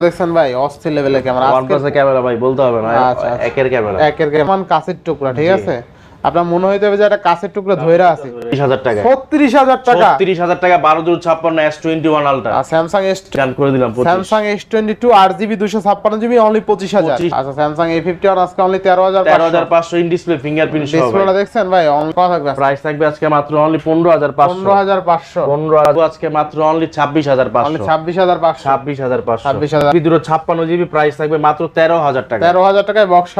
দেখছেন ভাই অস্থির লেভেলের ক্যামেরা ওয়ানপ্লাসের ক্যামেরা ভাই বলতে হবে না আচ্ছা, আচ্ছা। একের ক্যামেরা একের ক্যামেরা কাছের টুকরা ঠিক আছে? আপনার মনে হইতে হবে যে একটা কাছের টুকরা ধইরা আছে। তিরিশ হাজার টাকা। ছত্রিশ হাজার টাকা। তিরিশ হাজার টাকা বারো দূর ছাপ্পান্ন এস টোয়েন্টি ওয়ান আলট্রা আর স্যামসাং এস স্ক্যান করে দিলাম টু আট জিবি দুশো অনলি পঁচিশ হাজার। 25 আচ্ছা ফিফটি ওয়ান আজকে অনলি তেরো হাজার তেরো হাজার পাঁচশো ইন ডিসপ্লে ফিঙ্গারপ্রিন্ট সহ ডিসপ্লেটা দেখছেন ভাই? কত থাকবে প্রাইস থাকবে আজকে মাত্র অনলি হাজার পাঁচশো। পনেরো হাজার আজকে মাত্র অনলি ছাব্বিশ হাজার অনলি পাঁচশো ছাব্বিশ হাজার পাঁচশো। ছাব্বিশ হাজার পাঁচশো। 26,000 জিবি দুটো ছাপ্পান্ন জিবি প্রাইস থাকবে মাত্র তেরো হাজার টাকা। তেরো হাজার টাকায় বক্স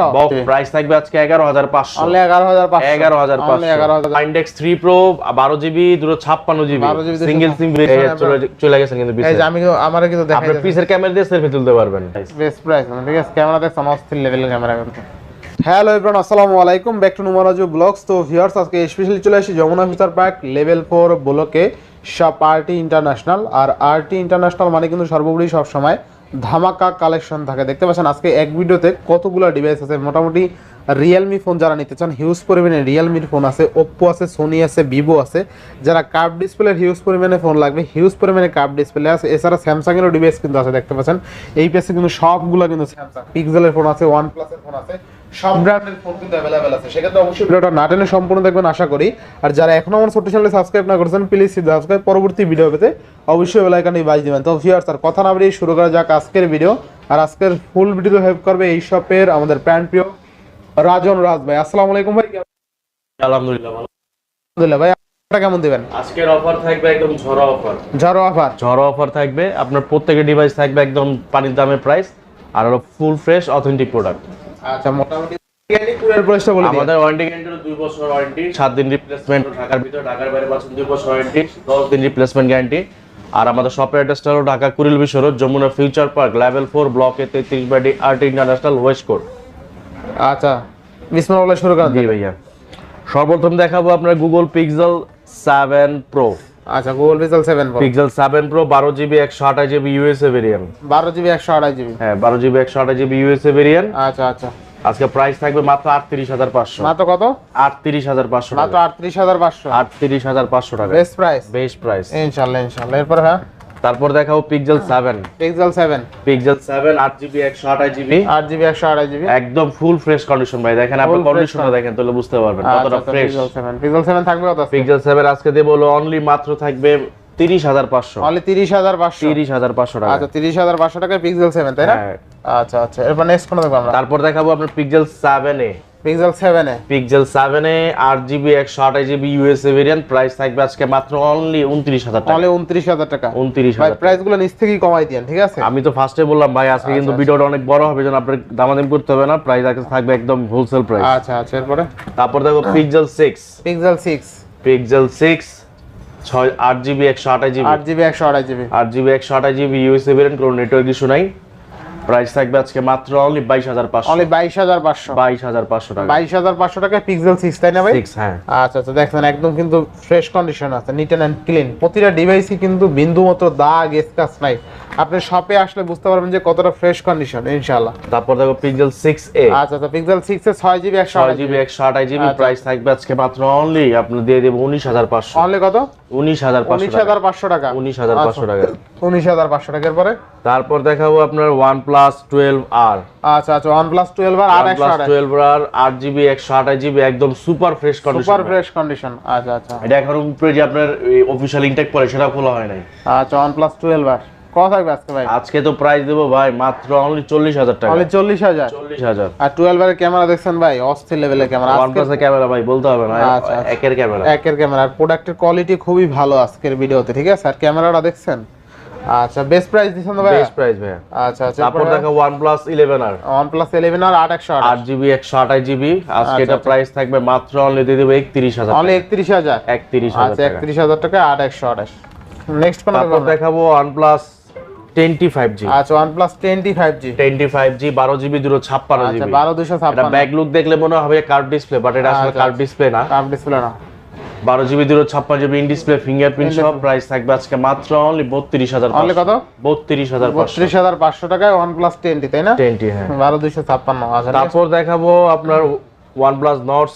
প্রাইস থাকবে আজকে এগারো হাজার পাঁচশো। অনলি এগারো হাজার পাঁচশো। এগারো হাজার অনলি এগারো ইন্ডেক্স থ্রি প্রো বারো জিবি দুটো ছাপ্পান্ন জিবি সিঙ্গেল সিম চলে গেছে কিন্তু আমি আমার কিন্তু দেখা পিসের ক্যামেরা দিয়ে সেলফি তুলতে পারবেন। বেস্ট প্রাইস ঠিক আছে ক্যামেরা দেখছেন অস্থির লেভেলের ক্যামেরা কিন্তু। হ্যালো এভরিওয়ান আসসালামু আলাইকুম ব্যাক টু নুমারাজু ব্লগস তো ভিউয়ার্স আজকে স্পেশালি চলে আসি Jamuna future park level four ব্লকে শপ আরটি ইন্টারন্যাশনাল আর আরটি ইন্টারন্যাশনাল মানে কিন্তু সর্বোপরি সবসময় ধামাকা কালেকশন থাকে। দেখতে পাচ্ছেন আজকে এক ভিডিওতে কতগুলো ডিভাইস আছে? মোটামুটি রিয়েলমি ফোন যারা নিতে চান হিউজ পরিমাণে রিয়েলমির ফোন আছে ওপ্পো আছে সোনি আছে ভিভো আছে। যারা কার্ভ ডিসপ্লের হিউজ পরিমাণে ফোন লাগবে হিউজ পরিমাণে কার্ভ ডিসপ্লে আছে। এছাড়া স্যামসাংয়েরও ডিভাইস কিন্তু আছে, দেখতে পাচ্ছেন। এই পেসে কিন্তু সবগুলো কিন্তু স্যামসাং পিক্সেলের ফোন আছে ওয়ান প্লাসের ফোন আছে, সব ব্র্যান্ডের ফোন কিন্তু অ্যাভেলেবেল আছে। সেক্ষেত্রে অবশ্যই ভিডিওটা না টেনে সম্পূর্ণ দেখবেন, আশা করি। আর যারা এখনও আমার ছোট্ট চ্যানেলে সাবস্ক্রাইব না করেছেন প্লিজ সাবস্ক্রাইব পরবর্তী ভিডিও পেতে অবশ্যই বেল আইকনে বাজ দিবেন। তো ভিউয়ার্স আর কথা না বেরিয়ে শুরু করা যাক আজকের ভিডিও আর আজকের ফুল ভিডিও হেল্প করবে এই শপের আমাদের প্যান্ট প্রিয় রাজন রাজ ভাই আসসালামু আলাইকুম ভাই। আলহামদুলিল্লাহ ভালো। আলহামদুলিল্লাহ ভাই আপনারা কেমন দিবেন? আজকের অফার থাকবে একদম ঝড়ো অফার ঝড়ো অফার ঝড়ো অফার থাকবে আপনার প্রত্যেকের ডিভাইস থাকবে একদম পানির দামের প্রাইস আর হলো ফুল ফ্রেশ অথেন্টিক প্রোডাক্ট আচ্ছা মোটামুটি আমাদের ওয়ারেন্টি গ্যারান্টি দুই বছর ওয়ারেন্টি সাত দিন রিপ্লেসমেন্ট ঢাকার ভিতরে ঢাকার বাইরে পাচ্ছেন দুই বছর ওয়ারেন্টি দশ দিন রিপ্লেসমেন্ট গ্যারান্টি আর আমাদের শপের অ্যাড্রেসটা হলো Dhaka Kuril Bishwa road Jamuna future park level four ব্লকে তেত্রিশ buddy art international west court আচ্ছা বিসমিল্লাহ বলে শুরু করেন জি ভাইয়া। সর্বপ্রথম দেখাবো আপনার গুগল পিক্সেল সেভেন প্রো আচ্ছা Google Pixel seven Pro Pixel seven Pro বারো জিবি একশো আঠাশ জিবি ইউএসএ ভেরিয়েন্ট বারো জিবি একশো আড়াই জিবি। হ্যাঁ বারো জিবি একশো আঠাশ জিবি ইউএসএ ভেরিয়েন্ট আচ্ছা আচ্ছা। আজকে প্রাইস থাকবে মাত্র আটত্রিশ হাজার পাঁচশো। মাত্র কত? আটত্রিশ হাজার পাঁচশো মাত্র আটত্রিশ হাজার পাঁচশো। আটত্রিশ হাজার পাঁচশো টাকা। বেস্ট প্রাইস বেস্ট প্রাইস ইনশাল্লাহ ইনশাল্লাহ। এরপর হ্যাঁ? তারপর দেখাবো Pixel seven Pixel seven Pixel seven আট জিবি একশো আঠাশ জিবি আট জিবি একশো আড়াই জিবি একদম ফুল ফ্রেশ কন্ডিশন ভাই। দেখেন আপনি কন্ডিশনটা দেখেন তাহলে বুঝতে পারবেন কতটা fresh Pixel seven Pixel seven থাকবে কত পিক্সেল সেভেন আজকে দেবো হলো অনলি মাত্র থাকবে তিরিশ হাজার পাঁচশো। অনলি তিরিশ হাজার পাঁচশো। তিরিশ হাজার পাঁচশো টাকা। আচ্ছা তিরিশ হাজার পাঁচশো টাকায় পিক্সেল সেভেন তাই না? হ্যাঁ। আচ্ছা আচ্ছা। এরপর নেক্সট কোন দেখব আমরা? তারপর দেখাবো আপনার পিক্সেল সেভেন এ। পিক্সেল সেভেনে পিক্সেল সেভেন এ আট জিবি একশো আঠাশ জিবি ইউএসএ ভেরিয়েন্ট প্রাইস থাকবে আজকে মাত্র অনলি উনত্রিশ হাজার টাকা। অনলি উনত্রিশ হাজার টাকা। উনত্রিশ ভাই হাজার প্রাইসগুলো নিচ থেকেই কমাই দিয়েন ঠিক আছে? আমি তো ফার্স্টে বললাম ভাই আজকে কিন্তু ভিডিওটা অনেক বড় হবে যেন আপনার দামাদামি করতে হবে না। প্রাইস আজকে থাকবে একদম হোলসেল প্রাইস আচ্ছা আচ্ছা এরপরে? তারপর দেখো Pixel six Pixel six Pixel six ছয় আট জিবি একশো আঠাশ জিবি আট জিবি একশো আড়াই জিবি আট জিবি একশো আঠাশ জিবি ইউএসএ ভেরিয়েন্ট কোনো নেটওয়ার্ক ইস্যু নাই। প্রাইস থাকবে আজকে মাত্র অনলি বাইশ হাজার পাঁচশো। অনলি বাইশ হাজার পাঁচশো। বাইশ হাজার পাঁচশো টাকা। বাইশ হাজার পাঁচশো টাকায় পিক্সেল সিক্স তাই না ভাই? সিক্স হ্যাঁ। আচ্ছা আচ্ছা দেখছেন একদম কিন্তু ফ্রেশ কন্ডিশন আছে নিট অ্যান্ড ক্লিন প্রতিটা ডিভাইসই কিন্তু বিন্দু মতো দাগ স্কাচ নাই। আপনি শপে আসলে বুঝতে পারবেন যে কতটা ফ্রেশ কন্ডিশন ইনশাআল্লাহ। তারপর দেখো পিক্সেল সিক্স এ আচ্ছা আচ্ছা পিক্সেল সিক্স এর ছয় জিবি একশো ছয় জিবি একশো আঠাশ জিবি প্রাইস থাকবে আজকে মাত্র অনলি আপনি দিয়ে দেবো উনিশ হাজার পাঁচশো। অনলি কত? উনিশ হাজার উনিশ হাজার পাঁচশো টাকা। উনিশ হাজার পাঁচশো টাকা। উনিশ হাজার পাঁচশো টাকার পরে? তারপর দেখাবো আপনার ওয়ান প্লাস টুয়েলভ আর আচ্ছা আচ্ছা ওয়ান প্লাস টুয়েলভ আর আট প্লাস টুয়েলভ আর আট জিবি একশো আঠাশ জিবি একদম super fresh condition super fresh condition আচ্ছা আচ্ছা। এটা এখন উপরে যে আপনার অফিসিয়াল ইনটেক পরে সেটা খোলা হয় নাই। আচ্ছা ওয়ান প্লাস টুয়েলভ আর কত থাকবে আজকে ভাই? আজকে তো প্রাইস দেবো ভাই মাত্র অনলি চল্লিশ হাজার টাকা। অনলি চল্লিশ হাজার? চল্লিশ হাজার। আর টুয়েলভ এর ক্যামেরা দেখছেন ভাই? অস্থির লেভেলের ক্যামেরা ওয়ান ক্যামেরা ভাই বলতে হবে না আচ্ছা, আচ্ছা। একের ক্যামেরা একের ক্যামেরা আর প্রোডাক্টের কোয়ালিটি খুবই ভালো আজকের ভিডিওতে ঠিক আছে? আর ক্যামেরাটা দেখছেন? আচ্ছা বেস্ট প্রাইস দিচ্ছেন তো ভাই? বেস্ট প্রাইস ভাই। আচ্ছা আচ্ছা। তারপর দেখো একশো আট। আট জিবি একশো আঠাশ জিবি আজকে আচ্ছা, এটা। প্রাইস থাকবে মাত্র অনলি দিয়ে দেবো একত্রিশ হাজার অনলি একত্রিশ হাজার? একত্রিশ হাজার আচ্ছা টাকা। একত্রিশ হাজার টাকা আট একশো আঠাশ। নেক্সট কোন দেখাবো প্লাস ফিঙ্গারপ্রিন্ট আচ্ছা, আচ্ছা, আচ্ছা, সব প্রাইস থাকবে আজকে মাত্র অনলি বত্রিশ হাজার অনলি কত? বত্রিশ হাজার বত্রিশ হাজার পাঁচশো টাকায় ওয়ান টোয়েন্টি তাই না? টোয়েন্টি বারো দুশো ছাপ্পান্ন। তারপর দেখাবো আপনার ওয়ান প্লাস নটস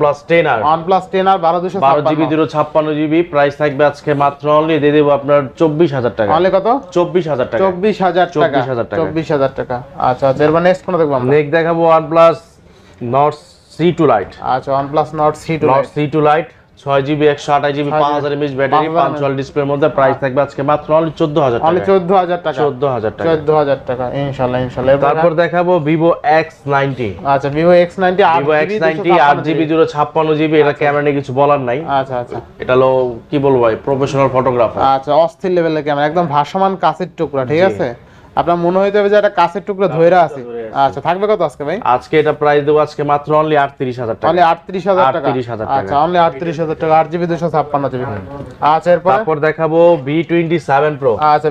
প্লাস টেন আর। OnePlus 10 আর বারো দুশো বারো জিবি দুটো ছাপ্পান্ন জিবি প্রাইস থাকবে আজকে মাত্র অনলি দিয়ে দেবো আপনার চব্বিশ হাজার টাকা। অনলি কত? চব্বিশ হাজার টাকা। চব্বিশ হাজার টাকা। 24,000 টাকা। চব্বিশ হাজার টাকা। আচ্ছা আচ্ছা এরপর নেক্সট কোনটা দেখব আমরা? নেক্সট দেখাবো one plus Nord C two lite আচ্ছা OnePlus Nord C2 Nord C two lite ছয় জিবি একশো আঠাশ জিবি পাঁচ হাজার এমএচ ব্যাটারি 5000 পাঁচশোয়াল ডিসপ্লের মধ্যে প্রাইস থাকবে আজকে মাত্র অনলি চোদ্দ হাজার টাকা চোদ্দ হাজার টাকা। চোদ্দ হাজার টাকা চোদ্দ হাজার টাকা ইনশাল্লাহ ইনশাল্লাহ। তারপর দেখাবো ভিভো এক্স নাইনটি আচ্ছা ভিভো এক্স নাইনটি আট ভিভো এক্স নাইনটি আট জিবি দুটো ছাপ্পান্ন জিবি এটা ক্যামেরা নিয়ে কিছু বলার নাই। আচ্ছা আচ্ছা। এটা হলো কি বলব ভাই প্রফেশনাল ফটোগ্রাফার আচ্ছা অস্থির লেভেলের ক্যামেরা একদম ভাসমান কাছের টুকরা ঠিক আছে? আপনার মনে হইতে হবে যে একটা কাছের টুকরা ধরে আছে। আচ্ছা থাকবে কত আজকে ভাই? আজকে এটা প্রাইস দেবো আজকে মাত্র অনলি আটত্রিশ হাজার টাকা। অনলি আটত্রিশ হাজার টাকা? 38,000 টাকা। আচ্ছা অনলি টাকা। আট জিবি দুশো ছাপ্পান্ন জিবি আচ্ছা এরপর? তারপর দেখাবো ভি টোয়েন্টি সেভেন প্রো আচ্ছা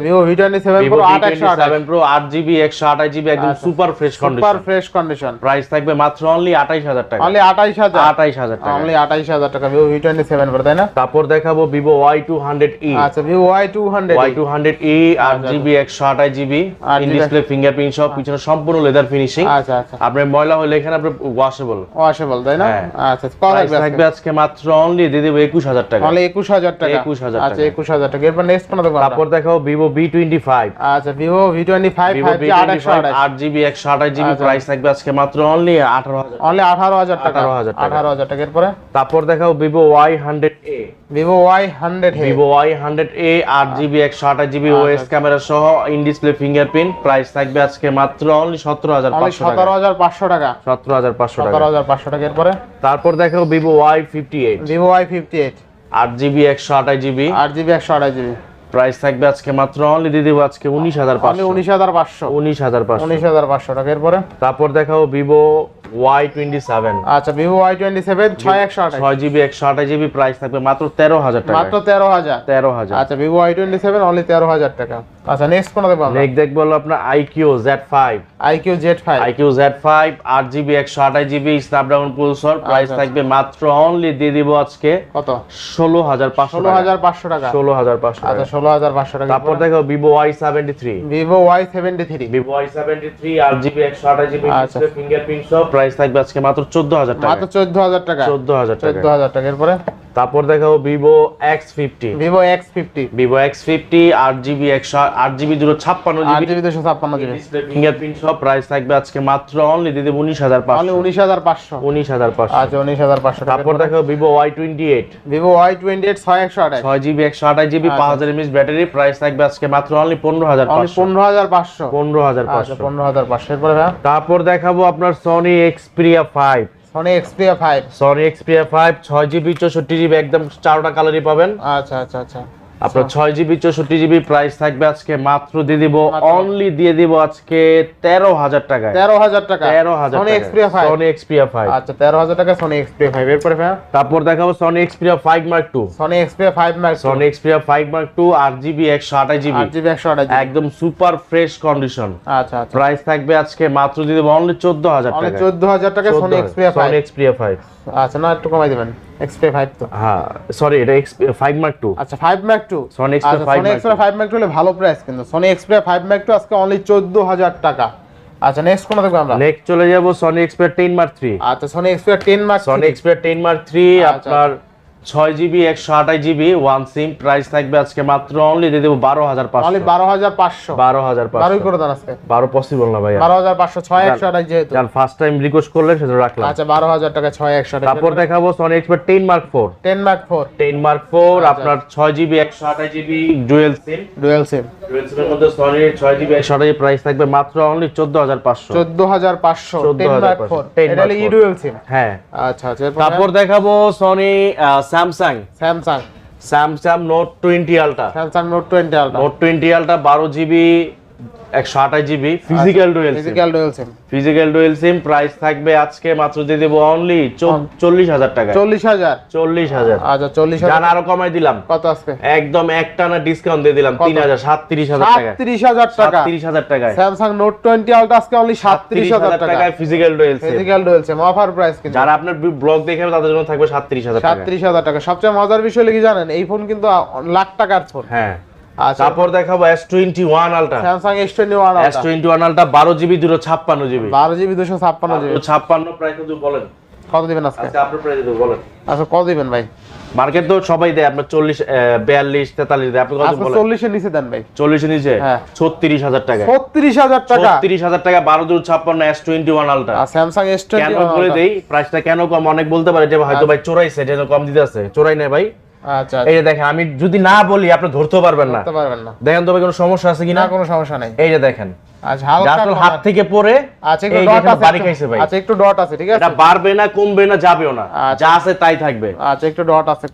সেভেন প্রো আট জিবি একশো আঠাশ জিবি একদম super fresh super fresh condition price থাকবে মাত্র অনলি আঠাইশ হাজার টাকা। অনলি টাকা। অনলি আঠাইশ হাজার টাকা Vivo V twenty seven pro তাই না? তারপর দেখাবো ই আচ্ছা Vivo Y two hundred Y two hundred E আট জিবি একশো আঠাশ জিবি আট ইন GB ডিসপ্লে ফিঙ্গারপ্রিন্ট সব পিছনে সম্পূর্ণ লেদার ফিনিশিং আচ্ছা আচ্ছা। আপনার ময়লা হলে এখানে আপনার ওয়াশেবল ওয়াশেবল তাই না? হ্যাঁ। আচ্ছা কত লাগবে থাকবে আজকে। মাত্র অনলি দিয়ে দেবো একুশ হাজার টাকা। অনলি একুশ হাজার টাকা। 21,000 আচ্ছা টাকা। একুশ হাজার টাকা। এরপর নেক্সট কোনো দেখব? তারপর বি টোয়েন্টি ফাইভ আচ্ছা জিবি একশো আঠাশ জিবি আচ্ছা। প্রাইস থাকবে আজকে মাত্র অনলি আঠারো হাজার অনলি আঠারো হাজার টাকা। 18,000 টাকা। এরপরে? তারপর ওয়াই হান্ড্রেড এ আট জিবি একশো আঠাশ জিবি আচ্ছা। ওএস ক্যামেরা সহ ইন ডিসপ্লে ফিঙ্গারপ্রিন্ট প্রাইস থাকবে আজকে মাত্র অনলি সতেরো হাজার সতেরো হাজার পাঁচশো টাকা। সতেরো হাজার পাঁচশো টাকা। সতেরো হাজার পাঁচশো টাকা এরপরে? তারপর দেখো Vivo Y fifty eight Vivo Y fifty eight আট জিবি একশো আঠাশ জিবি। আট জিবি একশো আঠাশ জিবি। প্রাইস থাকবে আজকে মাত্র অনলি দিয়ে দেবো আজকে উনিশ হাজার পাঁচশো। উনিশ হাজার পাঁচশো। উনিশ হাজার পাঁচশো। উনিশ হাজার পাঁচশো টাকা এরপরে? তারপর দেখাও ভিভো ওয়াই টোয়েন্টি সেভেন আচ্ছা ভিভো ওয়াই টোয়েন্টি সেভেন ছয় একশো ছয় জিবি একশো আঠাশ জিবি প্রাইস থাকবে মাত্র তেরো হাজার টাকা মাত্র তেরো হাজার। তেরো হাজার। আচ্ছা Vivo Y twenty seven only তেরো হাজার টাকা। আচ্ছা নেক্সট কোনো দেখব নেক্সট দেখব হলো আপনার iQOO Z five iQOO Z five iQOO Z five আট জিবি একশো আঠাশ জিবি স্ন্যাপড্রাগন প্রসেসর প্রাইস আচ্ছা। থাকবে মাত্র অনলি দিয়ে দিব আজকে কত? ষোলো হাজার পাঁচশো ষোলো হাজার পাঁচশো টাকা। ষোলো হাজার পাঁচশো আচ্ছা ষোলো হাজার পাঁচশো টাকা। তারপর দেখো Vivo Y seventy three Vivo Y seventy three Vivo Y seventy three আট জিবি একশো আঠাশ জিবি আচ্ছা। ফিঙ্গারপ্রিন্ট সহ প্রাইস থাকবে আজকে মাত্র চোদ্দ হাজার টাকা মাত্র চোদ্দ হাজার টাকা চোদ্দ হাজার টাকা চোদ্দ হাজার টাকা। এরপরে? তারপর দেখাবো Vivo X fifty Vivo X fifty Vivo X fifty আট জিবি একশো আট জিবি দুটো ছাপ্পান্ন জিবি। জিবি দুশো ছাপ্পান্ন জিবি। ফিঙ্গারপ্রিন্ট সহ প্রাইস থাকবে আজকে মাত্র অনলি দিদি উনিশ হাজার পাঁচশো। উনিশ হাজার পাঁচশো। উনিশ হাজার পাঁচশো। আচ্ছা উনিশ হাজার পাঁচশো তারপর দেখো Vivo Y twenty eight Vivo Y twenty eight ছয় একশো আঠাশ। ছয় জিবি একশো আঠাশ জিবি পাঁচ হাজার এমএস ব্যাটারি প্রাইস থাকবে আজকে মাত্র অনলি পনেরো হাজার পনেরো হাজার পাঁচশো। পনেরো হাজার আচ্ছা পাঁচশো পনেরো হাজার পাঁচশো। তারপর দেখাবো আপনার Sony Xperia five Sony Xperia 5 Sony Xperia five ছয় জিবি চৌষট্টি জিবি একদম চারটা কালারই পাবেন। আচ্ছা আচ্ছা আচ্ছা। আপনার ছয় জিবি চৌষট্টি জিবি প্রাইস থাকবে আজকে মাত্র দিয়ে দিব অনলি দিয়ে দিব আজকে তেরো হাজার টাকা তেরো হাজার টাকা। তেরো হাজার Sony Xperia five Sony Xperia five আচ্ছা তেরো হাজার টাকা সনি এক্সপিরিয়া ফাইভ এরপরে তারপর দেখাবো Sony Xperia five mark two Sony Xperia five max Sony Xperia five mark two আট জিবি একশো আঠাশ জিবি। আট জিবি একশো আঠাশ একদম সুপার ফ্রেশ কন্ডিশন আচ্ছা আচ্ছা। প্রাইস থাকবে আজকে মাত্র দিয়ে দেবো অনলি চোদ্দ হাজার টাকা চোদ্দ হাজার টাকা Sony Xperia five Sony Xperia five আচ্ছা না একটু কমাই দেবেন। এক্সপিরিয়া ফাইভ তো? হ্যাঁ সরি এটা ফাইভ মার্ক টু আচ্ছা five mark two Sony Xperia আচ্ছা 5 Sony Mark Xperia five mark two হলে ভালো প্রাইস কিন্তু। Sony Xperia five mark two আজকে অনলি চোদ্দ হাজার টাকা। আচ্ছা নেক্সট কোন দেখব আমরা? নেক্সট চলে যাব Sony Xperia ten mark three আচ্ছা Sony Xperia ten mark Sony Xperia ten mark three আচ্ছা। আপনার ছয় জিবি একশো আঠাশ জিবি ওয়ান সিম প্রাইস থাকবে আজকে মাত্র অনলি দিয়ে দেবো বারো হাজার পাঁচশো। বারো হাজার পাঁচশো। বারো হাজার বারোই করে দেন আজকে। বারো পসিবল না ভাইয়া? বারো হাজার পাঁচশো ছয় একশো আঠাশ যেহেতু। যার ফার্স্ট টাইম রিকোয়েস্ট করলেন সেটা রাখলাম। আচ্ছা বারো হাজার টাকা ছয় একশো তারপর দেখাবো Sony Xperia ten mark four ten mark four ten mark four. আপনার ছয় জিবি একশো আঠাশ GB dual SIM dual SIM dual সিমের মধ্যে সনি ছয় জিবি একশো আঠাশ প্রাইস থাকবে মাত্র অনলি চোদ্দ হাজার পাঁচশো। চোদ্দ হাজার পাঁচশো। টেন মার্ক ফোর 10 এটা হলো Mark four। ইডুয়েল সিম হ্যাঁ। আচ্ছা আচ্ছা তারপর দেখাবো Sony Samsung Samsung Samsung note twenty ultra Samsung note twenty ultra note twenty ultra বারো GB GB physical dual physical dual SIM physical dual SIM price থাকবে আজকে মাত্র দিয়ে দেবো অনলি টাকা আচ্ছা জান আরও কমাই দিলাম। কত একদম একটানা ডিসকাউন্ট দিয়ে দিলাম টাকা। সাতত্রিশ হাজার টাকা আজকে অনলি সাতত্রিশ হাজার টাকা। টাকায় physical dual SIM physical dual SIM offer price কিন্তু। যারা আপনার ব্লগ দেখে তাদের জন্য থাকবে সাতত্রিশ হাজার টাকা। সাতত্রিশ হাজার টাকা। সবচেয়ে মজার বিষয় কি জানেন এই ফোন কিন্তু লাখ টাকার ফোন হ্যাঁ। তারপর দেখাবো S twenty one ultra Samsung S twenty one S twenty one ultra বারো জিবি দুটো ছাপ্পান্ন জিবি বারো জিবি দুশো ছাপ্পান্ন জিবি ছাপ্পান্ন প্রাইস কিন্তু বলেন? কত দিবেন আজকে? আপনার প্রাইস বলেন? আচ্ছা কত দিবেন ভাই? মার্কেট তো সবাই দেয় আপনার চল্লিশ বিয়াল্লিশ তেতাল্লিশ দেয়। আপনি কত আজকে বলেন? চল্লিশের নিচে দেন ভাই। চল্লিশের নিচে? হ্যাঁ। ছত্রিশ হাজার টাকা। ছত্রিশ হাজার টাকা। ছত্রিশ হাজার টাকা বারো দূর ছাপ্পান্ন এস টোয়েন্টি ওয়ান আলট্রা আর স্যামসাং এস কেন বলে দেই প্রাইসটা কেন কম? অনেক বলতে পারে যে হয়তো ভাই চোরাইছে যেন কম দিতে আছে। চোরাই নাই ভাই। আচ্ছা এই যে দেখেন আমি যদি না বলি আপনি ধরতেও পারবেন না। করতে পারবেন না। দেখেন তবে কোনো সমস্যা আছে না কোনো সমস্যা নাই। এই যে দেখেন। আচ্ছা হালকা হাত থেকে পড়ে আচ্ছা একটু ডট আছে বাড়ি খাইছে ভাই। আচ্ছা একটু ডট আছে ঠিক আছে? এটা বাড়বে না কমবে না যাবেও না। যা আছে তাই থাকবে। আচ্ছা একটু ডট আছে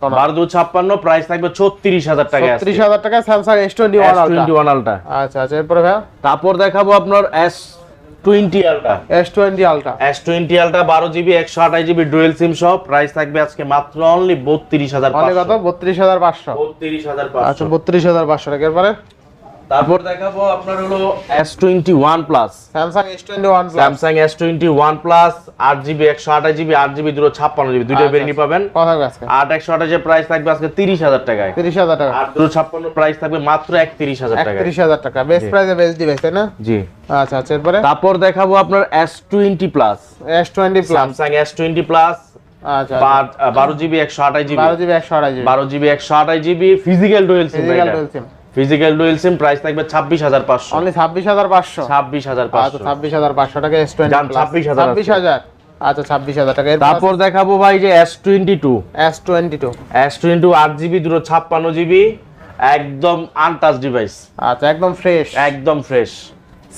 কোন প্রাইস থাকবে ছত্রিশ হাজার টাকা ছত্রিশ হাজার টাকা স্যামসাং আচ্ছা আচ্ছা এরপরে ভাই? তারপর দেখাবো আপনার twenty ultra S twenty ultra S twenty ultra বারো জিবি একশো আঠাশ জিবি ডুয়েল সিম সহ। প্রাইস থাকবে আজকে মাত্র অনলি বত্রিশ হাজার কত? বত্রিশ হাজার পাঁচশো। বত্রিশ হাজার আচ্ছা বত্রিশ হাজার পাঁচশো টাকা। এরপরে? তারপর দেখাবো আপনার হলো S twenty one plus Samsung S twenty one plus Samsung S twenty one plus আট জিবি একশো আঠাশ জিবি আট জিবি দুটো ছাপ্পান্ন জিবি দুটো আচ্ছা, বেরিয়ে পাবেন। কথা আজকে। আট একশো আঠাশের প্রাইস থাকবে আজকে তিরিশ হাজার টাকায়। তিরিশ হাজার টাকা। আর দুটো ছাপ্পান্ন প্রাইস থাকবে মাত্র একত্রিশ হাজার টাকায়। একত্রিশ হাজার টাকা। বেস্ট প্রাইসে বেস্ট ডিভাইস তাই না? জি। আচ্ছা আচ্ছা এরপরে? তারপর দেখাবো আপনার S twenty plus S twenty plus Samsung S twenty plus আচ্ছা। বারো জিবি একশো আঠাশ জিবি। বারো জিবি একশো আড়াই জিবি। বারো জিবি একশো আঠাশ GB physical dual SIM physical dual SIM price থাকবে ছাব্বিশ হাজার পাঁচশো। অনলি ছাব্বিশ হাজার পাঁচশো? ছাব্বিশ হাজার আচ্ছা পাঁচশো ছাব্বিশ হাজার পাঁচশো টাকা এস টোয়েন্টি যান, 26,000 ছাব্বিশ হাজার আচ্ছা ছাব্বিশ হাজার টাকা। তারপর দেখাবো ভাই যে S twenty two S twenty two S twenty two আট জিবি দুটো ছাপ্পান্ন জিবি একদম আনটাচ ডিভাইস আচ্ছা একদম ফ্রেশ একদম fresh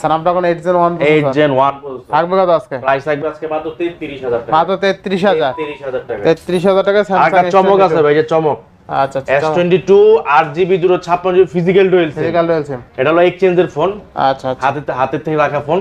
Snapdragon eight gen one eight gen one থাকবে কত আজকে? প্রাইস থাকবে আজকে মাত্র তেত্রিশ হাজার টাকা। মাত্র তেত্রিশ হাজার। তেত্রিশ হাজার টাকা। তেত্রিশ হাজার টাকা স্যামসাং একটা চমক আছে ভাই যে চমক। আচ্ছা আচ্ছা ফিজিক্যাল ডুয়েল সিম এটা হলো এক্সচেঞ্জের ফোন আচ্ছা আচ্ছা। হাতে হাতের থেকে রাখা ফোন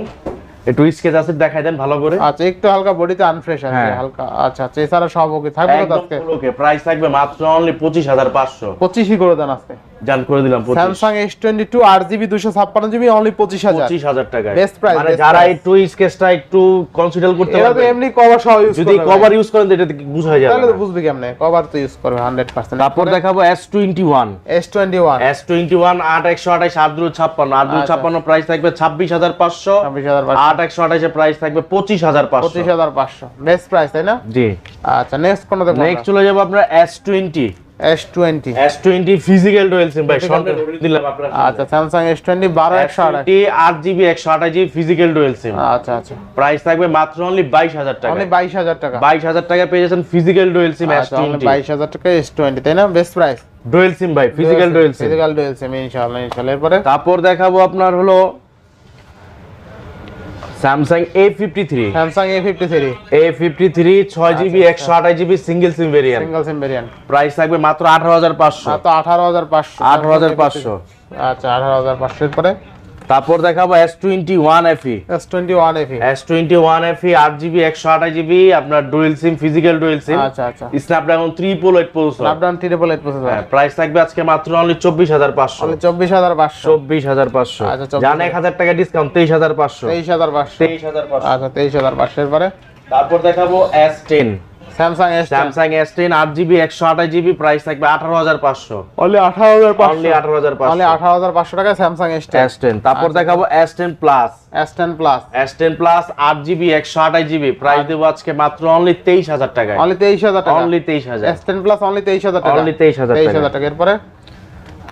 একটু স্কেচ আছে দেখাই দেন ভালো করে। আচ্ছা একটু হালকা বডিতে আনফ্রেশ আছে হ্যাঁ। হালকা। আচ্ছা আচ্ছা এছাড়া সব ওকে থাকবে আজকে? ওকে প্রাইস থাকবে মাত্র অনলি পঁচিশ হাজার পাঁচশো। পঁচিশই করে দেন আজকে। জান করে দিলাম পঁচিশ। স্যামসাং এস টোয়েন্টি টু আট জিবি দুশো ছাপ্পান্ন জিবি অনলি পঁচিশ হাজার। পঁচিশ হাজার টাকা Best price, মানে যারা. একটু স্কেচটা একটু কনসিডার করতে এরা পারবে এমনি কভার সহ ইউজ যদি কভার ইউজ করেন এটা বুঝা যাবে। তাহলে তো না। কেমনে? কভার তো ইউজ করবে হান্ড্রেড পার্সেন্ট তারপর দেখাবো S twenty one S twenty one S twenty one আট একশো আঠাশ আট দুটো ছাপ্পান্ন। আট দুটো আচ্ছা। ছাপ্পান্ন প্রাইস থাকবে ছাব্বিশ হাজার পাঁচশো। ছাব্বিশ হাজার আট একশো আঠাশের প্রাইস থাকবে পঁচিশ হাজার পাঁচশো। পঁচিশ হাজার পাঁচশো। বেস্ট প্রাইস তাই না? জি। আচ্ছা নেক্সট কোন দেখো নেক্সট চলে যাব আপনার S twenty S twenty S twenty physical dual SIM ভাই দিলাম আপনার আচ্ছা জিবি একশো আঠাশ জিবি ফিজিক্যাল ডুয়েল সিম আচ্ছা আচ্ছা। প্রাইস থাকবে মাত্র অনলি বাইশ হাজার টাকা। অনলি বাইশ হাজার টাকা। বাইশ হাজার টাকা পেয়ে যাচ্ছেন ফিজিক্যাল ডুয়েল সিম এস আচ্ছা অনলি টোয়েন্টি বাইশ হাজার টাকা এস টোয়েন্টি তাই না? বেস্ট প্রাইস ডুয়েল সিম ভাই physical dual SIM physical dual SIM ইনশাআল্লাহ ইনশাআল্লাহ। এরপরে? তারপর দেখাবো আপনার হলো Samsung A fifty three Samsung A fifty three A fifty three ছয় জিবি আচ্ছা। একশো আঠাশ GB single SIM variant single SIM variant price থাকবে মাত্র আঠারো হাজার পাঁচশো। মাত্র আঠারো হাজার পাঁচশো। আঠারো হাজার পাঁচশো। আচ্ছা আঠারো হাজার পাঁচশো এরপরে? তারপর দেখাবো S twenty one FE S twenty one FE S twenty one FE আট জিবি একশো আঠাশ জিবি আপনার dual SIM physical dual SIM আচ্ছা আচ্ছা। Snapdragon triple eight processor Snapdragon triple eight processor price থাকবে আজকে মাত্র অনলি চব্বিশ হাজার পাঁচশো। অনলি চব্বিশ হাজার পাঁচশো। চব্বিশ হাজার পাঁচশো। আচ্ছা, 24,000 জান এক হাজার টাকা ডিসকাউন্ট তেইশ হাজার পাঁচশো। তেইশ হাজার পাঁচশো। তেইশ হাজার পাঁচশো। আচ্ছা তেইশ হাজার পাঁচশো এরপরে? তারপর দেখাবো S ten Samsung S Samsung S ten আট জিবি একশো আঠাশ জিবি প্রাইস থাকবে আঠারো হাজার পাঁচশো। অনলি আঠারো হাজার অনলি আঠারো হাজার অনলি আঠারো হাজার পাঁচশো টাকা Samsung S ten S ten তারপর। দেখাবো S ten plus S ten plus S ten plus আট জিবি একশো আঠাশ জিবি প্রাইস দেবো আজকে মাত্র অনলি তেইশ হাজার টাকা অনলি তেইশ হাজার টাকা। অনলি তেইশ হাজার। এস টেন প্লাস অনলি তেইশ হাজার টাকা। Only 23,000 তেইশ হাজার টাকা। এরপরে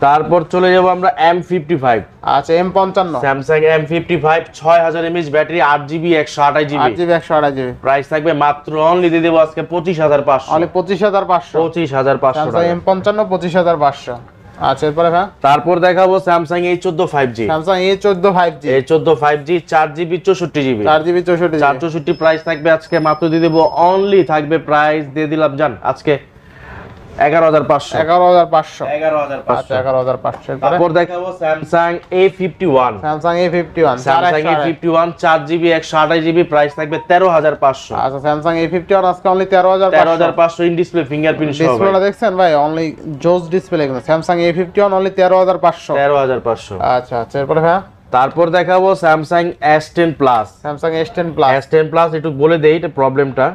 তারপর চলে যাব আমরা এম ফিফটি ফাইভ আচ্ছা এম পঞ্চান্ন। স্যামসাং এম ফিফটি ফাইভ ছয় হাজার এমএচ ব্যাটারি আট জিবি একশো আঠাশ আট জিবি জিবি একশো আঠাশ জিবি প্রাইস থাকবে মাত্র অনলি দিয়ে দেবো আজকে পঁচিশ হাজার পাঁচশো। অনলি পঁচিশ হাজার পাঁচশো। পঁচিশ হাজার পাঁচশো এম পঞ্চান্ন পঁচিশ হাজার পাঁচশো। আচ্ছা এরপরে হ্যাঁ? তারপর দেখাবো স্যামসাং এই চোদ্দ ফাইভ জি স্যামসাং এ চোদ্দ ফাইভ জি এই চোদ্দ ফাইভ জি চার জিবি চৌষট্টি জিবি চার জিবি চৌষট্টি চার চৌষট্টি প্রাইস থাকবে আজকে মাত্র দিয়ে দেবো অনলি থাকবে প্রাইস দিয়ে দিলাম জান আজকে। এগারো হাজার পাঁচশো। এগারো হাজার পাঁচশো। এগারো হাজার আচ্ছা পাঁচশো এগারো হাজার পাঁচশো তারপর দেখাবো Samsung A fifty one Samsung A fifty one Samsung A fifty one চার জিবি একশো আঠাশ জিবি প্রাইস থাকবে তেরো হাজার পাঁচশো। আচ্ছা স্যামসাং এ ফিফটি ওয়ান আজকে অনলি তেরো হাজার তেরো হাজার পাঁচশো ইন ডিসপ্লে ফিঙ্গারপ্রিন্ট ডিসপ্লেটা দেখছেন ভাই? অনলি জোস ডিসপ্লে কিন্তু Samsung A fifty one only তেরো হাজার পাঁচশো। তেরো হাজার পাঁচশো। আচ্ছা আচ্ছা এরপরে হ্যাঁ তারপর দেখাবো Samsung S ten plus Samsung S ten plus S ten plus একটু বলে দেই এটা প্রবলেমটা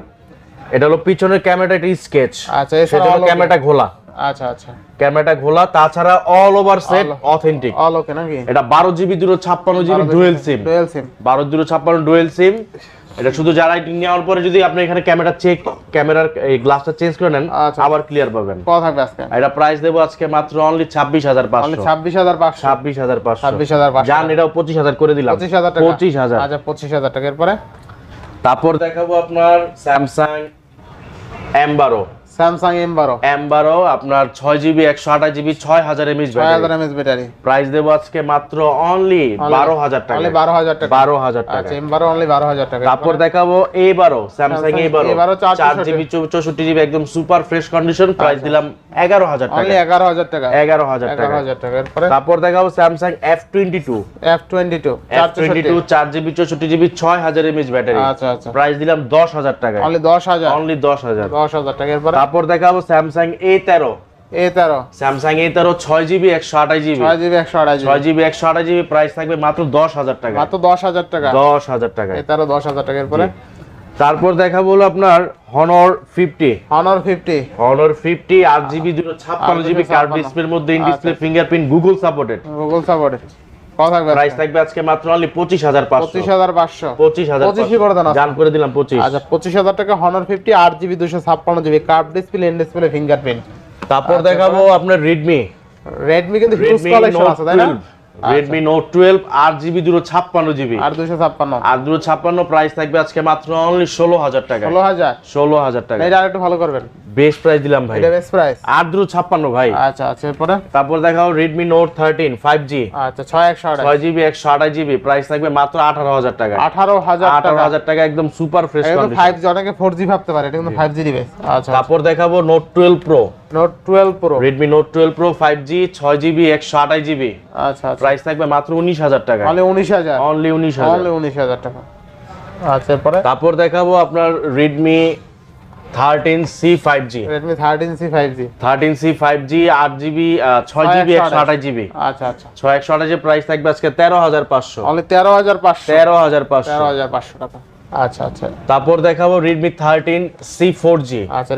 এটা হলো পিছনের ক্যামেরাটা এটা স্কেচ আচ্ছা সেটা হলো ক্যামেরাটা ঘোলা। আচ্ছা আচ্ছা। ক্যামেরাটা ঘোলা তাছাড়া all over set authentic all okay নাকি? এটা বারো জিবি দুটো ছাপ্পান্ন GB dual SIM dual SIM বারো দুটো ছাপ্পান্ন ডুয়েল সিম এটা শুধু যারা এটি নেওয়ার পরে যদি আপনি এখানে ক্যামেরা চেক ক্যামেরার এই গ্লাসটা চেঞ্জ করে নেন আচ্ছা। আবার ক্লিয়ার পাবেন। কত থাকবে আজকে? এটা প্রাইস দেবো আজকে মাত্র অনলি ছাব্বিশ হাজার অনলি পাঁচশো ছাব্বিশ হাজার পাঁচশো। ছাব্বিশ হাজার পাঁচশো। ছাব্বিশ হাজার পাঁচশো। জান এটাও পঁচিশ হাজার করে দিলাম। পঁচিশ হাজার টাকা। পঁচিশ হাজার। আচ্ছা পঁচিশ হাজার টাকা। এরপরে? তারপর দেখাবো আপনার স্যামসাং এম বারো স্যামসাং এম বারো এম বারো আপনার ছয় জিবি একশো আঠাশ জিবি ছয় হাজার এমএস ব্যাটারি প্রাইস দেবো আজকে মাত্র অনলি বারো হাজার টাকা। বারো হাজার টাকা। বারো হাজার টাকা। এম বারো অনলি বারো হাজার টাকা। তারপর দেখাবো এ বারো স্যামসাং এ বারো A12 চার। জিবি চৌষট্টি জিবি একদম সুপার ফ্রেশ কন্ডিশন প্রাইস দিলাম এগারো হাজার টাকা। এগারো হাজার টাকা। এগারো হাজার টাকা। তারপর দেখাবো Samsung F twenty two F twenty two F twenty two চার জিবি চৌষট্টি জিবি ছয় হাজার এমএচ ব্যাটারি আচ্ছা আচ্ছা। প্রাইস দিলাম দশ হাজার টাকা অনলি দশ হাজার। অনলি দশ হাজার। দশ হাজার টাকা। এরপরে? তারপর দেখাবো স্যামসাং এ তেরো এ তেরো স্যামসাং এ তেরো ছয় জিবি একশো আঠাশ জিবি ছয় জিবি একশো আড়াই ছয় জিবি একশো আঠাশ জিবি প্রাইস থাকবে মাত্র দশ হাজার টাকা। মাত্র দশ হাজার টাকা। দশ হাজার টাকা। এ তেরো দশ হাজার টাকা এরপরে। তারপর দেখাবো হলো আপনার Honor fifty Honor fifty Honor fifty আট জিবি দুটো ছাপ্পান্ন জিবি কার্ভ 56 ডিসপ্লের মধ্যে in display fingerprint Google supported Google support কত থাকবে প্রাইস থাকবে আজকে? মাত্র অনলি পঁচিশ হাজার পাঁচশো। পঁচিশ হাজার পাঁচশো। পঁচিশ হাজার পঁচিশই করে দেন জান করে দিলাম পঁচিশ। আচ্ছা পঁচিশ হাজার টাকা জিবি দুশো ছাপ্পান্ন GB curve display in display fingerprint তারপর আচ্ছা, দেখাবো আপনার রেডমি রেডমি কিন্তু হিউজ কালেকশন আছে তাই না? টুয়েলভ আট জিবি দুটো ছাপ্পান্ন জিবি আর দুশো ছাপ্পান্ন। আর দুটো ছাপ্পান্ন প্রাইস থাকবে আজকে মাত্র অনলি ষোলো হাজার টাকা ষোলো হাজার। ষোলো হাজার টাকা এটা আরেকটু ভালো করবেন। বেস্ট প্রাইস দিলাম ভাই। এটা বেস্ট প্রাইস দুটো ছাপ্পান্ন ভাই। আচ্ছা আচ্ছা এরপরে? তারপর দেখাও নোট থার্টিন ফাইভ জি আচ্ছা ছয় একশো আঠাশ। ছয় জিবি একশো আঠাশ জিবি প্রাইস থাকবে মাত্র আঠারো হাজার টাকা আঠারো হাজার আঠারো টাকা হাজার টাকা একদম সুপার ফ্রেশ ফাইভ জি অনেকে ফোর জি ভাবতে পারে এটা কিন্তু ফাইভ জি দিবে আচ্ছা তারপর দেখাবো twelve pro Redmi note twelve pro five G ছয় জিবি একশো আঠাশ জিবি আচ্ছা আচ্ছা। প্রাইস থাকবে মাত্র উনিশ হাজার টাকা। মানে উনিশ হাজার? অনলি উনিশ হাজার। অনলি উনিশ হাজার টাকা। আচ্ছা পরে তারপর দেখাবো আপনার Redmi thirteen C five G Redmi thirteen C five G thirteen C five G আট জিবি ছয় জিবি একশো আঠাশ জিবি আচ্ছা আচ্ছা। ছয় একশো আঠাশ প্রাইস থাকবে আজকে তেরো হাজার পাঁচশো। অনলি তেরো হাজার পাঁচশো। তেরো হাজার পাঁচশো। তেরো হাজার পাঁচশো টাকা। আচ্ছা আচ্ছা। তারপর দেখাবো সি ফোর জি আচ্ছা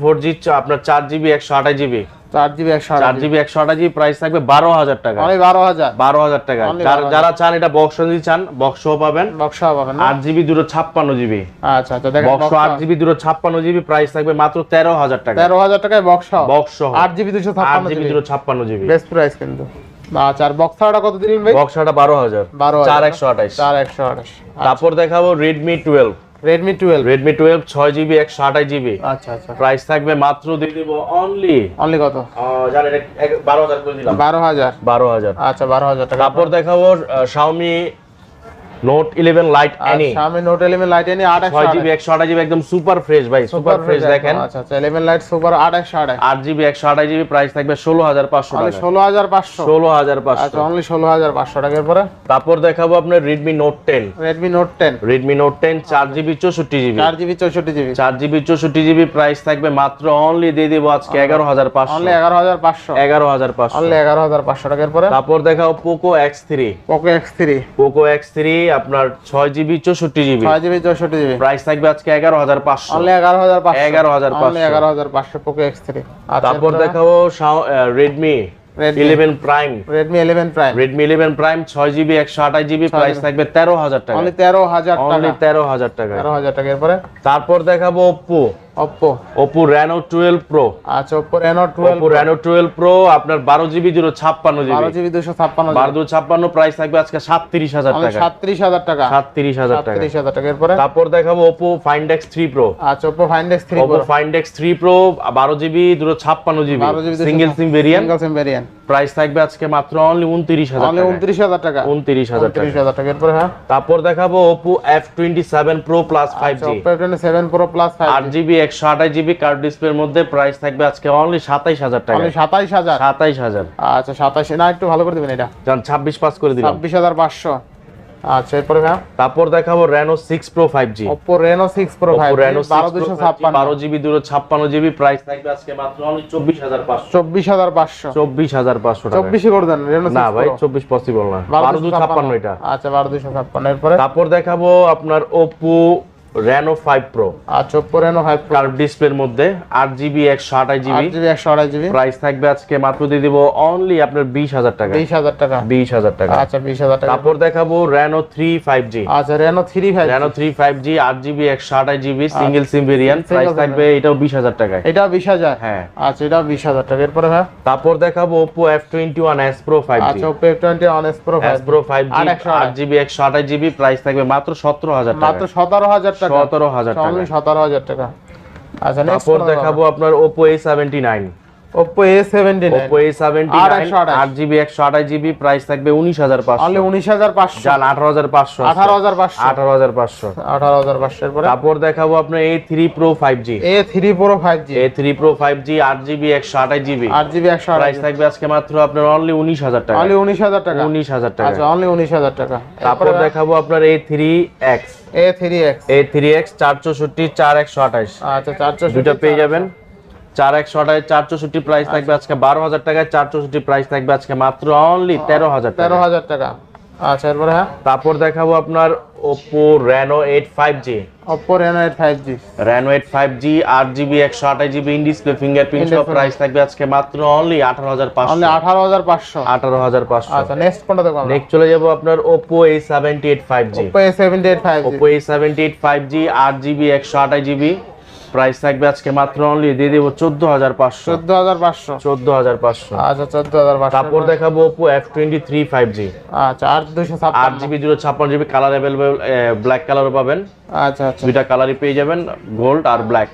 ফোর জি আপনার চার জিবি একশো আঠাশ জিবি। চার জিবি একশো চার আঠাশ জিবি একশো আঠাশ জিবি প্রাইস থাকবে বারো হাজার টাকা। অনলি বারো হাজার। বারো হাজার টাকা। Only যার- 12,000 চান এটা বক্স যদি চান বক্সও পাবেন। বক্সা পাবেন না? আট জিবি দুটো ছাপ্পান্ন জিবি। আচ্ছা আচ্ছা দেখেন বক্স আট জিবি দুটো ছাপ্পান্ন জিবি প্রাইস থাকবে মাত্র তেরো হাজার টাকা। তেরো হাজার টাকায় বক্সা বক্স সহ আট জিবি দুশো আট ছাপ্পান্ন জিবি জিবি। দুটো ছাপ্পান্ন জিবি। বেস্ট প্রাইস কিন্তু। আচ্ছা আর বক্সাটা কত দিলেন ভাই? আঠাশ চার একশো আঠাশ তারপর দেখাবো Redmi twelve Redmi twelve Redmi twelve ছয় জিবি একশো আঠাশ জিবি আচ্ছা আচ্ছা। প্রাইস থাকবে মাত্র দিয়ে দিব অনলি অনলি কত? জানেন বারো হাজার করে দিলাম। বারো হাজার। আচ্ছা বারো হাজার টাকা। তারপর দেখাবো নোট ইলেভেন লাইট এনি আমি নোট ইলেভেন লাইট এনে আট একশো জিবি একশো আঠাশ জিবি একদম সুপার ফ্রেশ ভাই সুপার ফ্রেশ দেখেন। আচ্ছা আচ্ছা ইলেভেন লাইট সুপার আট একশো আঠাশ। আট জিবি একশো আঠাশ জিবি প্রাইস থাকবে ষোলো হাজার পাঁচশো অনলি টাকা ষোলো হাজার পাঁচশো। ষোলো হাজার আচ্ছা পাঁচশো অনলি ষোলো হাজার পাঁচশো টাকার পরে তারপর দেখাবো আপনার Redmi note ten Redmi note ten Redmi note ten চার জিবি চৌষট্টি জিবি চার জিবি চৌষট্টি জিবি চার জিবি চৌষট্টি জিবি প্রাইস থাকবে মাত্র অনলি দিয়ে দেবো আজকে এগারো হাজার পাঁচশো। অনলি এগারো হাজার পাঁচশো। এগারো হাজার পাঁচশো। অনলি এগারো হাজার পাঁচশো টাকার পরে তারপর দেখাও Poco X three Poco X three Poco X three আপনার ছয় জিবি চৌষট্টি জিবি ছয় জিবি চৌষট্টি জিবি প্রাইস থাকবে আজকে এগারো হাজার পাঁচশো। এগারো হাজার পাঁচশো। এগারো হাজার পাঁচশো। এগারো হাজার পাঁচশো পোকো এক্স থ্রি তারপর দেখাবো Redmi. Eleven prime Redmi eleven prime Redmi eleven prime ছয় জিবি একশো আঠাশ জিবি প্রাইস থাকবে তেরো হাজার টাকা। তেরো হাজার তেরো হাজার টাকা। তেরো হাজার টাকা এরপরে? তারপর দেখাবো Oppo Oppo Oppo Reno twelve pro আচ্ছা Oppo Reno twelve Oppo Reno twelve pro আপনার বারো জিবি দুটো ছাপ্পান্ন বারো জিবি জিবি দুশো ছাপ্পান্ন বারো দু ছাপ্পান্ন প্রাইস থাকবে আজকে সাতত্রিশ হাজার অনলি টাকা। সাতত্রিশ হাজার টাকা। সাতত্রিশ হাজার টাকা। সাতত্রিশ হাজার টাকা। এরপরে? তারপর দেখাবো Oppo Find X three pro আচ্ছা three Oppo Find X three pro বারো জিবি দুটো ছাপ্পান্ন জিবি। বারো GB single SIM variant single SIM variant price থাকবে আজকে মাত্র অনলি উনত্রিশ হাজার তাহলে উনত্রিশ হাজার টাকা। উনত্রিশ হাজার টাকা। উনত্রিশ হাজার টাকা। এরপরে হ্যাঁ? তারপর দেখাবো F twenty seven pro plus five G seven pro plus five GB একশো আঠাশ জিবি কার্ড ডিসপ্লের মধ্যে প্রাইস থাকবে আজকে অনলি সাতাইশ হাজার টাকা। সাতাইশ হাজার? সাতাইশ হাজার। আচ্ছা সাতাইশ না একটু ভালো করে দিবেন এটা। যান ছাব্বিশ পাস করে দিলাম। ছাব্বিশ হাজার পাঁচশো। আচ্ছা এরপরে তারপর দেখাবো প্রাইস থাকবে আজকে মাত্র টাকা করে দেন না ভাই পসিবল না। এটা। আচ্ছা এরপরে? তারপর দেখাবো আপনার ওপো রেনো ফাইভ প্রো আচ্ছা Oppo Reno five pro curve ডিসপ্লের মধ্যে আট জিবি একশো আঠাশ আট জিবি জিবি একশো আড়াই জিবি প্রাইস থাকবে আজকে মাত্র দিয়ে দিব অনলি আপনার বিশ হাজার টাকা। বিশ হাজার টাকা। বিশ হাজার টাকা। আচ্ছা বিশ হাজার টাকা। তারপর দেখাবো রেনো থ্রি ফাইভ জি আচ্ছা Reno Reno three five G আট জিবি একশো আঠাশ GB single SIM variant price থাকবে এটাও বিশ হাজার টাকায়। এটা বিশ হাজার? হ্যাঁ। আচ্ছা এটা বিশ হাজার টাকা। এরপরে হ্যাঁ তারপর দেখাবো one S pro five G আচ্ছা আট একশো আট জিবি একশো আঠাশ জিবি প্রাইস থাকবে মাত্র সতেরো হাজার মাত্র টাকা সতেরো হাজার টাকা। সতেরো হাজার টাকা। সতেরো হাজার টাকা। আচ্ছা তারপর দেখাবো আপনার Oppo A seventy nine price থাকবে তারপর দেখাবো আপনার প্রাইস আজকে মাত্র আপনার অনলি উনিশ হাজার টাকা। অনলি উনিশ হাজার টাকা। উনিশ হাজার টাকা। আচ্ছা অনলি উনিশ হাজার টাকা। তারপর দেখাবো আপনার A three X A three X A three X চার চৌষট্টি চার একশো আঠাশ আচ্ছা চারশো দুইটা পেয়ে যাবেন। চার একশো আঠাশ চার চৌষট্টি প্রাইস থাকবে আজকে বারো হাজার টাকায়। চার চৌষট্টি প্রাইস থাকবে আজকে মাত্র অনলি তেরো হাজার তেরো হাজার টাকা। আচ্ছা এরপরে হ্যাঁ? তারপর দেখাবো আপনার Oppo Reno 8 5G Oppo Reno 8 5G Reno 8 5G 8GB 128GB in display fingerprint সব প্রাইস থাকবে আজকে মাত্র অনলি 18500 অনলি 18500 18500 আচ্ছা নেক্সট কোনটা দেখব নেক্সট চলে যাব আপনার Oppo A78 5G Oppo A78 5G Oppo A78 5G 8GB 128GB price থাকবে আজকে মাত্র অনলি দিয়ে দেবো চোদ্দ হাজার পাঁচশো। চোদ্দ হাজার পাঁচশো। চোদ্দ হাজার পাঁচশো। আচ্ছা চোদ্দ হাজার পাঁচশো। তারপর দেখাবো Oppo F twenty three five G আচ্ছা আট দুশো আট জিবি দুশো ছাপ্পান্ন জিবি কালার অ্যাভেলেবেল ব্ল্যাক কালারও পাবেন। আচ্ছা আচ্ছা। দুইটা কালারই পেয়ে যাবেন গোল্ড আর ব্ল্যাক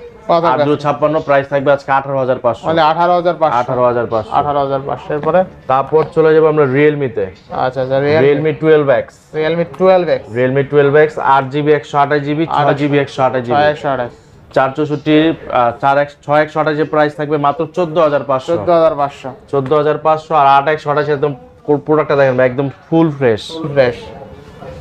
আট দুশো ছাপ্পান্ন প্রাইস থাকবে আজকে আঠারো হাজার পাঁচশো। অনলি আঠারো হাজার পাঁচশো। আঠারো হাজার পাঁচশো। আঠারো হাজার পাঁচশো এরপরে? তারপর চলে যাব আমরা রিয়েলমিতে আচ্ছা আচ্ছা Realme twelve X Realme twelve X Realme twelve X আট জিবি একশো আঠাশ জিবি ছয় জিবি একশো আঠাশ জিবি একশো আঠাশ। চার চৌষট্টি চার এক ছয় একশো আঠাশের প্রাইস থাকবে মাত্র চোদ্দ হাজার পাঁচশো। চোদ্দ হাজার পাঁচশো। চোদ্দ হাজার পাঁচশো আর আট একশো আঠাশ একদম প্রোডাক্টটা দেখেন একদম ফুল ফ্রেশ ফ্রেশ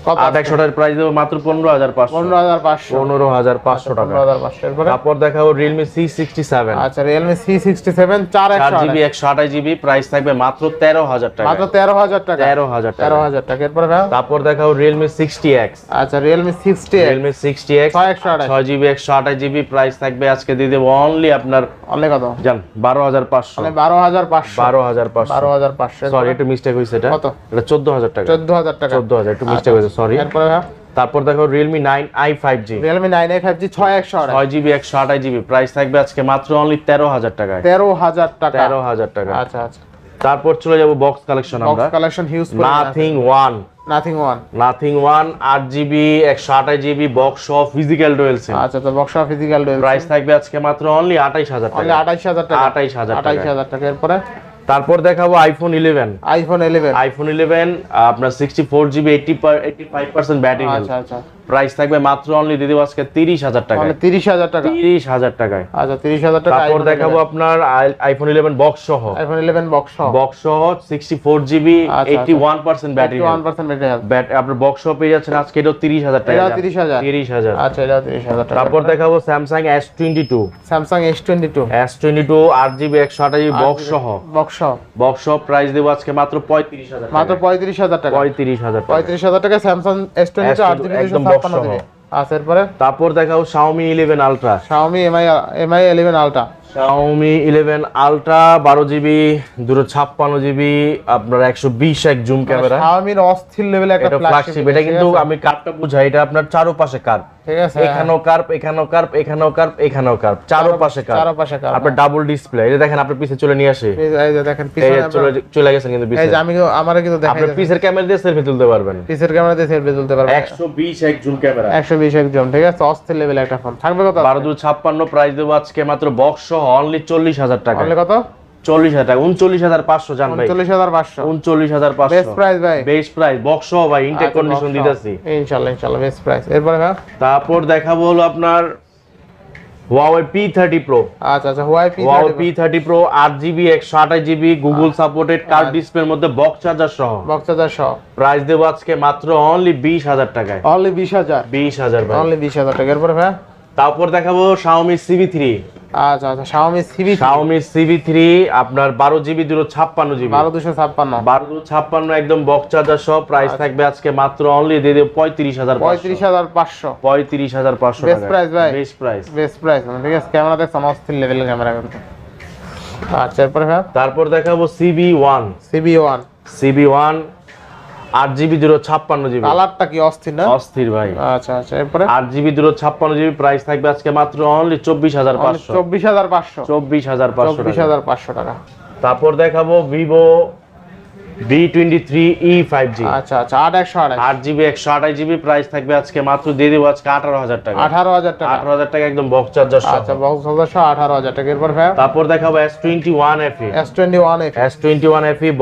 কত আট প্রাইস দেবো মাত্র পনেরো হাজার পাঁচশো। পনেরো হাজার পাঁচশো। পনেরো হাজার পাঁচশো টাকা। পনেরো হাজার পাঁচশো তারপর দেখাবো রিয়েলমি সি সিক্সটি সেভেন আচ্ছা রিয়েলমি সি সিক্সটি সেভেন চার চার জিবি একশো আঠাশ জিবি প্রাইস থাকবে মাত্র তেরো হাজার টাকা। মাত্র তেরো হাজার টাকা। তেরো হাজার তেরো হাজার টাকা এরপরে তারপর দেখাবো রিয়েলমি সিক্সটি এক্স আচ্ছা Realme sixty Realme sixty X ছয় একশো আঠাশ। ছয় জিবি একশো আঠাশ জিবি প্রাইস থাকবে আজকে দিয়ে দেবো অনলি আপনার অনেক কত? জান বারো হাজার পাঁচশো। মানে বারো হাজার পাঁচশো। বারো হাজার পাঁচশো। বারো হাজার পাঁচশো সরি একটু মিস্টেক হয়েছে এটা। কত? এটা চোদ্দ হাজার টাকা। চোদ্দ হাজার টাকা। চোদ্দ হাজার একটু মিস্টেক হয়েছে সরি এরপরে ভাই তারপর দেখো ছয় একশো আঠাশ। ছয় জিবি একশো আঠাশ জিবি প্রাইস থাকবে আজকে মাত্র অনলি তেরো হাজার টাকায়। তেরো হাজার টাকা। তেরো হাজার টাকা। আচ্ছা আচ্ছা। তারপর চলে যাব বক্স কালেকশন আমরা। Box collection huge Nothing One Nothing One Nothing One আট জিবি একশো আঠাশ জিবি বক্স সহ ফিজিক্যাল ডুয়েল সিম আচ্ছা তো বক্স ফিজিক্যাল ডুয়েল প্রাইস থাকবে আজকে মাত্র অনলি আঠাইশ হাজার অনলি টাকা। আঠাইশ হাজার টাকা। আঠাইশ হাজার আঠাইশ টাকা হাজার টাকা। এরপরে? তারপর দেখাবো iPhone eleven iPhone eleven iPhone eleven আপনার sixty four GB eighty eighty five percent battery আচ্ছা আচ্ছা। প্রাইস থাকবে মাত্র অনলি দিদি আজকে তিরিশ হাজার টাকায়। মানে তিরিশ হাজার টাকা। তিরিশ হাজার টাকায়। আচ্ছা তিরিশ হাজার টাকা তারপর দেখাবো আপনার আইফোন ইলেভেন বক্স সহ। আইফোন ইলেভেন বক্স বক্স সহ sixty four GB eighty one percent battery one percent battery আপনার বক্স সহ পেয়ে যাচ্ছেন আজকে এটাও তিরিশ হাজার টাকা। এটাও 30,000 তিরিশ হাজার। আচ্ছা এটাও তিরিশ হাজার টাকা। তারপর দেখাবো Samsung S twenty two Samsung S twenty two S twenty two আট জিবি একশো আঠাশ জিবি বক্স সহ। বক্স বক্স সহ প্রাইস দেবো আজকে মাত্র পঁয়ত্রিশ হাজার মাত্র পঁয়ত্রিশ হাজার টাকা। পঁয়ত্রিশ হাজার টাকা পঁয়ত্রিশ হাজার টাকা স্যামসাং এস টোয়েন্টি টু আট জিবি একদম ছাপ্পান্ন জিবি আচ্ছা এরপরে? তারপর দেখাও Xiaomi eleven ultra Xiaomi Mi Mi eleven ultra eleven ultra বারো জিবি দুশো ছাপ্পান্ন জিবি আপনার একশো বিশ এক জুম ক্যামেরা শাওমির অস্থির লেভেলে একটা ফ্ল্যাগশিপ এটা কিন্তু আমি কার্ভটা বুঝাই এটা আপনার চারোপাশে কার্ভ ঠিক আছে এখানেও কার্ভ এখানেও কার্ভ এখানেও কার্ভ এখানেও কার্ভ চারোপাশে কার্ভ চারপাশে কার আপনার ডাবল ডিসপ্লে এটা দেখেন আপনার পিছে চলে নিয়ে আসে। এই যে দেখেন যে চলে চলে গেছেন কিন্তু পিছে এই যে আমি আমার কিন্তু দেখাই আপনার পিছের ক্যামেরা দিয়ে সেলফি তুলতে পারবেন। পিসের ক্যামেরা দিয়ে সেলফি তুলতে পারবে একশো বিশ এক জুম ক্যামেরা একশো বিশ একজন ঠিক আছে? অস্থির লেভেলে একটা ফোন থাকবে কত বারো দু ছাপ্পান্ন প্রাইস দেবো আজকে মাত্র বক্স সহ অনলি চল্লিশ হাজার টাকা। কত? চল্লিশ হাজার টাকা উনচল্লিশ হাজার পাঁচশো জান ভাই। উনচল্লিশ হাজার পাঁচশো। উনচল্লিশ হাজার বেস্ট পাঁচশো প্রাইস ভাই। বেস্ট প্রাইস বক্স ভাই ইনটেক আচ্ছা, কন্ডিশন দিতেছি। ইনশাল্লাহ ইনশাল্লাহ বেস্ট প্রাইস এরপরে তারপর দেখাবো হলো আপনার Huawei P30 Pro আচ্ছা আচ্ছা Huawei P Huawei P30 Pro আট জিবি একশো আঠাশ জিবি গুগল সাপোর্টেড কার্ভ ডিসপ্লের মধ্যে বক্স চার্জার সহ। বক্সাদার সহ। প্রাইস দেবো আজকে মাত্র অনলি বিশ হাজার টাকায়। অনলি বিশ হাজার। বিশ হাজার ভাই। অনলি বিশ হাজার টাকা। এরপরে ভাই তারপর দেখাবো Xiaomi CV3 আচ্ছা আচ্ছা শাওমি সিবি Xiaomi CV3 আপনার বারো জিবি দুটো ছাপ্পান্ন জিবি বারো দুশো ছাপ্পান্ন। বারো দুটো ছাপ্পান্ন একদম বক্স চার্জার সহ প্রাইস থাকবে আজকে মাত্র অনলি দিয়ে দেবো ভাই। বেস্ট প্রাইস বেস্ট প্রাইস ঠিক আছে ক্যামেরা দেখছেন অস্থির লেভেলের ক্যামেরা কিন্তু। আচ্ছা এরপরে ভাই? তারপর দেখাবো CB one CB one CB one আট জিবি দুটো ছাপ্পান্ন জিবি। কালারটা কি অস্থির না? অস্থির ভাই। আচ্ছা আচ্ছা এরপরে? আট জিবি দুটো ছাপ্পান্ন জিবি প্রাইস থাকবে আজকে মাত্র অনলি চব্বিশ হাজার পাঁচশো। চব্বিশ হাজার পাঁচশো। চব্বিশ হাজার পাঁচশো চব্বিশ হাজার পাঁচশো টাকা। তারপর দেখাবো Vivo V twenty three E five G আচ্ছা আচ্ছা প্রাইস থাকবে আজকে মাত্র দিয়ে দেবো আজকে আঠারো হাজার টাকা। আঠারো হাজার টাকা। আঠারো হাজার টাকা একদম বক্স চার্জার আচ্ছা বক্স সদস্য আঠারো হাজার টাকা। এরপর ভাই তারপর দেখাবো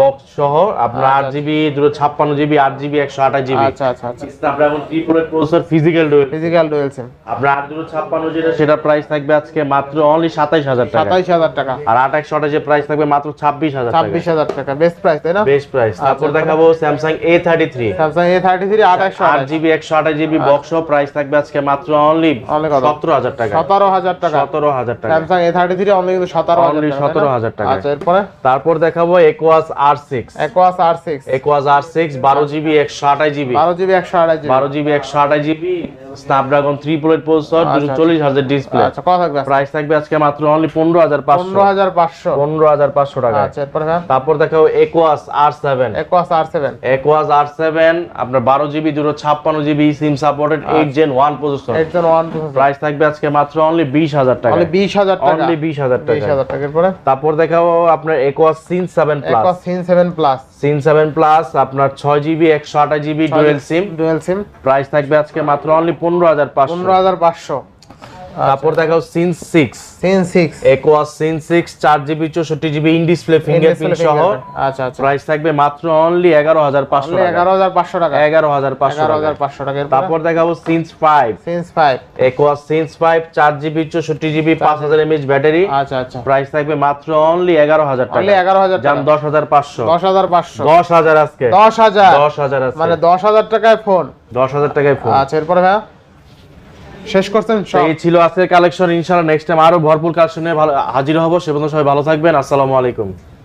বক্স সহ আপনার আচ্ছা আচ্ছা। আচ্ছা এখন processor physical dual physical dual SIM আপনার আট দুটো ছাপ্পান্ন যেটা সেটা প্রাইস থাকবে আজকে মাত্র অনলি সাতাইশ হাজার টাকা। সাতাইশ হাজার টাকা। আর প্রাইস থাকবে মাত্র ছাব্বিশ হাজার টাকা। ছাব্বিশ হাজার টাকা বেস্ট প্রাইস তাই না? বেস্ট প্রাইস তারপর আচ্ছা, দেখাবো Samsung A thirty three Samsung A thirty আট একশো আট আঠাশ। জিবি একশো আঠাশ জিবি বক্স প্রাইস থাকবে আজকে মাত্র অনলি Only কত? সতেরো হাজার টাকা। সতেরো হাজার টাকা। সতেরো হাজার টাকা। স্যামসাং এ অনলি কিন্তু সতেরো হাজার Only টাকা, তাই না? 17,000 টাকা। আচ্ছা এরপরে? তারপর দেখাবো বারো জিবি জিবি বারো জিবি জিবি বারো জিবি জিবি স্ন্যাপড্রাগন প্রসেসর আচ্ছা, ডিসপ্লে আচ্ছা। কত থাকবে প্রাইস থাকবে আজকে মাত্র অনলি টাকা আচ্ছা এরপরে তারপর দেখাবো একোয়াস আর R7 Aquas আপনার 12 GB 256 GB SIM supported 8 Gen 1 processor price থাকবে আজকে মাত্র অনলি 20000 টাকা। অনলি 20000 টাকা। অনলি 20000 টাকা। পরে তারপর দেখাবো আপনার Aquas Sin seven Plus Aquas Sin 7 Plus Sin 7 Plus আপনার 6 GB 128 GB dual SIM. Dual SIM. Price থাকবে আজকে মাত্র অনলি 15500 15500 তারপর দেখাও Sin six Sin six Aquos Sin six চার জিবি চৌষট্টি জিবি ইন ডিসপ্লে ফিঙ্গারপ্রিন্ট সহ। আচ্ছা আচ্ছা। প্রাইস থাকবে মাত্র অনলি এগারো হাজার পাঁচশো অনলি এগারো হাজার পাঁচশো টাকা। এগারো হাজার পাঁচশো এগারো হাজার টাকা। পাঁচশো টাকা। তারপর দেখাবো ফাইভ একোয়াস সিন্স ফাইভ চার জিবি চৌষট্টি জিবি পাঁচ হাজার এমএচ ব্যাটারি আচ্ছা আচ্ছা। প্রাইস থাকবে মাত্র অনলি এগারো হাজার অনলি টাকা এগারো হাজার যান টাকা। দশ হাজার পাঁচশো। দশ হাজার পাঁচশো। দশ হাজার আজকে। দশ হাজার। দশ হাজার আজকে। মানে দশ হাজার টাকায় ফোন দশ হাজার টাকায় ফোন আচ্ছা এরপরে ভাইয়া? শেষ করছেন? এই ছিল আজকের কালেকশন ইনশাআল্লাহ নেক্সট টাইম আরও ভরপুর কালেকশনে ভালো হাজির হব। সে পর্যন্ত সবাই ভালো থাকবেন। আসসালামু আলাইকুম।